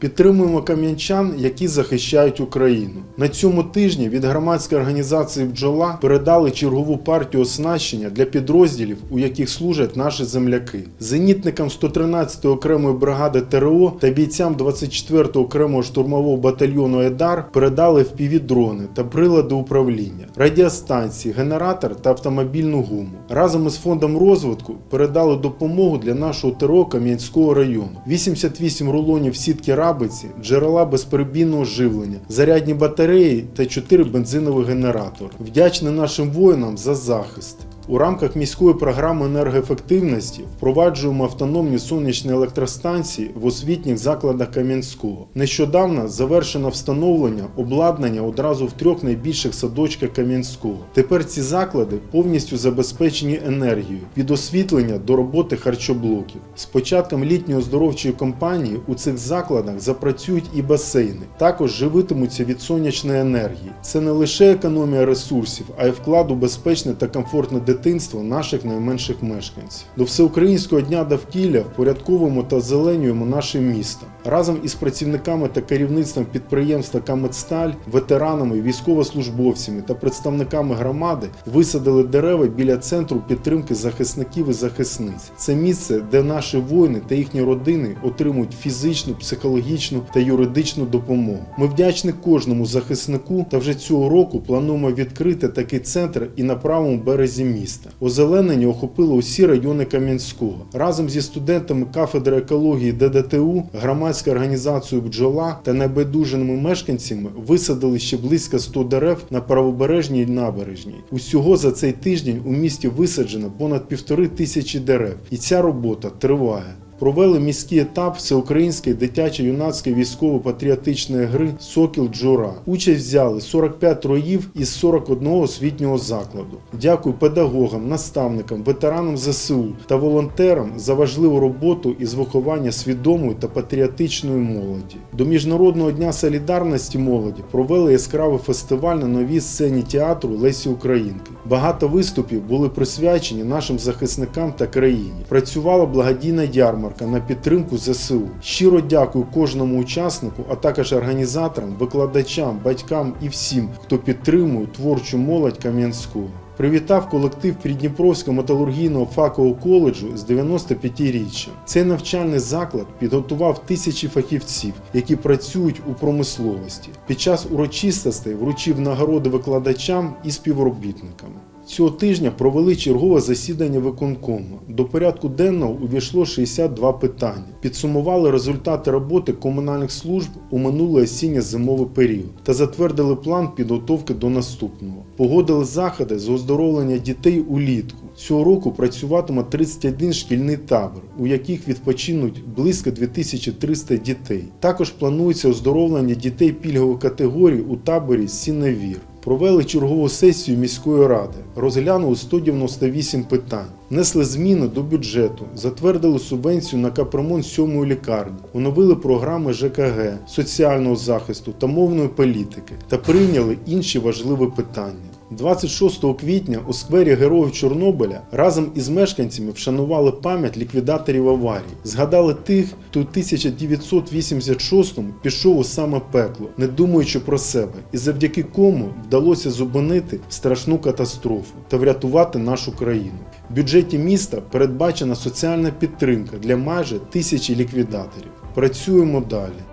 Підтримуємо кам'янчан, які захищають Україну. На цьому тижні від громадської організації Бджола передали чергову партію оснащення для підрозділів, у яких служать наші земляки. Зенітникам 113-ї окремої бригади ТРО та бійцям 24-го окремого штурмового батальйону Едар передали впівдрони та прилади управління, радіостанції, генератор та автомобільну гуму. Разом із фондом розвитку передали допомогу для нашого ТРО Кам'янського району. 88 рулонів сітки рабиці, джерела безперебійного живлення, зарядні батареї та чотири бензинові генератори. Вдячний нашим воїнам за захист. У рамках міської програми енергоефективності впроваджуємо автономні сонячні електростанції в освітніх закладах Кам'янського. Нещодавно завершено встановлення обладнання одразу в трьох найбільших садочках Кам'янського. Тепер ці заклади повністю забезпечені енергією від освітлення до роботи харчоблоків. З початком літньої оздоровчої кампанії у цих закладах запрацюють і басейни. Також живитимуться від сонячної енергії. Це не лише економія ресурсів, а й вклад у безпечне та комфортне дитинство наших найменших мешканців. До всеукраїнського дня довкілля впорядковуємо та зеленюємо наше місто. Разом із працівниками та керівництвом підприємства Камедсталь, ветеранами, військовослужбовцями та представниками громади висадили дерева біля центру підтримки захисників і захисниць. Це місце, де наші воїни та їхні родини отримують фізичну, психологічну та юридичну допомогу. Ми вдячні кожному захиснику та вже цього року плануємо відкрити такий центр і на правому березі міста. Озеленення охопило усі райони Кам'янського. Разом зі студентами кафедри екології ДДТУ, громадською організацією бджола та небайдужими мешканцями висадили ще близько 100 дерев на правобережній набережній. Усього за цей тиждень у місті висаджено понад півтори тисячі дерев, і ця робота триває. Провели міський етап всеукраїнської дитячо-юнацької військово-патріотичної гри Сокіл Джура. Участь взяли 45 троїв із 41 освітнього закладу. Дякую педагогам, наставникам, ветеранам ЗСУ та волонтерам за важливу роботу із виховання свідомої та патріотичної молоді. До Міжнародного дня солідарності молоді провели яскравий фестиваль на новій сцені театру Лесі Українки. Багато виступів були присвячені нашим захисникам та країні. Працювала благодійна ярмарка на підтримку ЗСУ. Щиро дякую кожному учаснику, а також організаторам, викладачам, батькам і всім, хто підтримує творчу молодь Кам'янського. Привітав колектив Придніпровського металургійного фахового коледжу з 95-річчям. Цей навчальний заклад підготував тисячі фахівців, які працюють у промисловості. Під час урочистостей вручив нагороди викладачам і співробітникам. Цього тижня провели чергове засідання виконкому. До порядку денного увійшло 62 питання. Підсумували результати роботи комунальних служб у минулий осінньо-зимовий період та затвердили план підготовки до наступного. Погодили заходи з оздоровлення дітей улітку. Цього року працюватиме 31 шкільний табор, у яких відпочинуть близько 2300 дітей. Також планується оздоровлення дітей пільгової категорії у таборі Сіневір. Провели чергову сесію міської ради, розглянули 198 питань, внесли зміни до бюджету, затвердили субвенцію на капремонт сьомої лікарні, оновили програми ЖКГ, соціального захисту та мовної політики та прийняли інші важливі питання. 26 квітня у сквері Героїв Чорнобиля разом із мешканцями вшанували пам'ять ліквідаторів аварії, згадали тих, хто у 1986-му пішов у саме пекло, не думаючи про себе, і завдяки кому вдалося зупинити страшну катастрофу та врятувати нашу країну. В бюджеті міста передбачена соціальна підтримка для майже тисячі ліквідаторів. Працюємо далі.